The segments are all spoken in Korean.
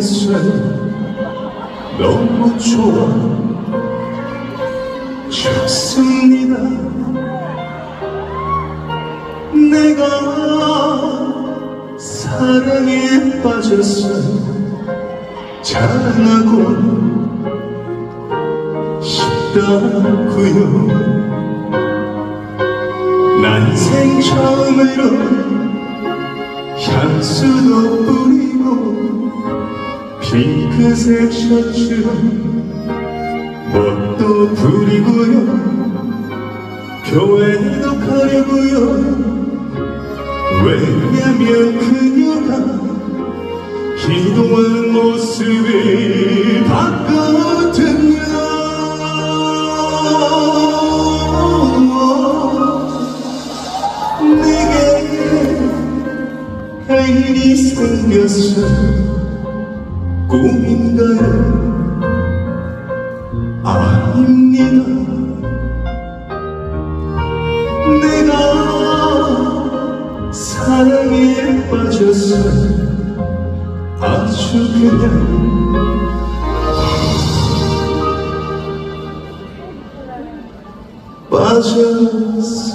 생겼어요 너무 좋아. 좋습니다. 내가 사랑에 빠졌어요 자랑하고 싶다고요. 난생 처음으로 향수도 핑크색 셔츠로 멋도 부리고요. 교회도 가려고요. 왜냐면 그녀가 기도하는 모습이 봤거든요 내게 애인이 생겼어 꿈인가요? 아닙니다 내가 사랑에 빠졌어 아주 그냥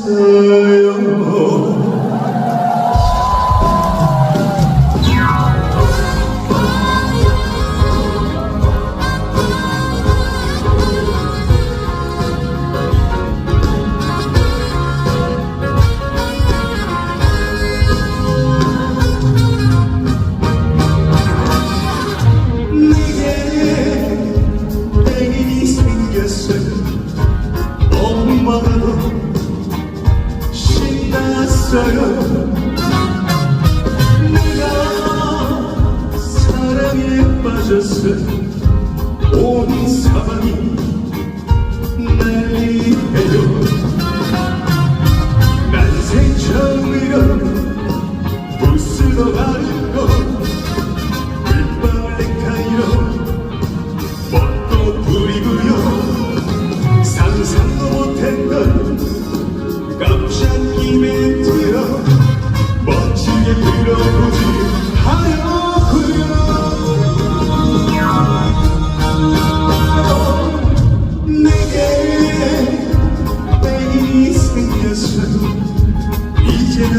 빠졌어요 신났어요. 내가 사랑에 빠졌어요 온 사방이 난리해요. 난생 처음이라 부스러 가는 것 빗방울 넥타이로 멋도 부리고요. 상상도 못했던 깜짝 이벤트 로 멋지게 들어보지 하려고요 내게 애인이 생겼어 이제 나